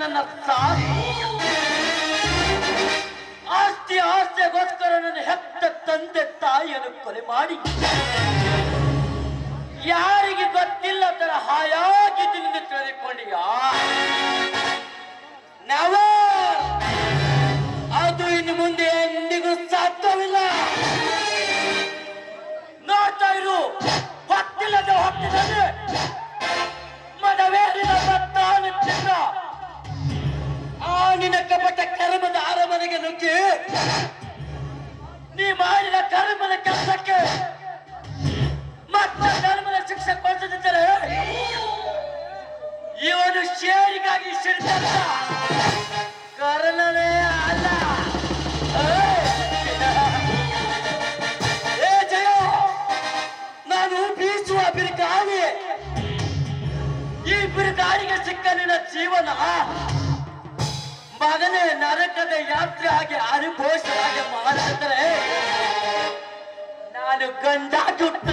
ನನ್ನ ತಾಯಿ. ಆಸ್ತಿ ಆಸ್ತಿಗೋಸ್ಕರ ನನ್ನ ಹೆತ್ತ ತಂದೆ ತಾಯಿಯನ್ನು ಕೊಲೆ ಮಾಡಿ. ನಿನ್ನ ಕರ್ಮದ ಅರಮನೆಗೆ ನುಗ್ಗಿ, ನೀ ಮಾಡಿದ ಕರ್ಮದ ಕೆಲಸಕ್ಕೆ ಮತ್ತೆ ಕರ್ಮದ ಶಿಕ್ಷೆ ಕೊಡಿಸದಿದ್ದರೆ ಇವನು ಶೇರಿಗಾಗಿ ಸಿಡಿದ ಕರ್ಣನೇ ಅಲ್ಲ. ಏ, ಜಯ, ನಾನು ಬೀಸುವ ಬಿರುಗಾಳಿ. ಈ ಬಿರುಗಾಳಿಗೆ ಸಿಕ್ಕ ನಿನ್ನ ಜೀವನ ಅನುಭವಿಸುವ ಹಾಗೆ ಮಾಡಿದರೆ ನಾನು ಗಂಡ ಹುಟ್ಟಿದ್ದು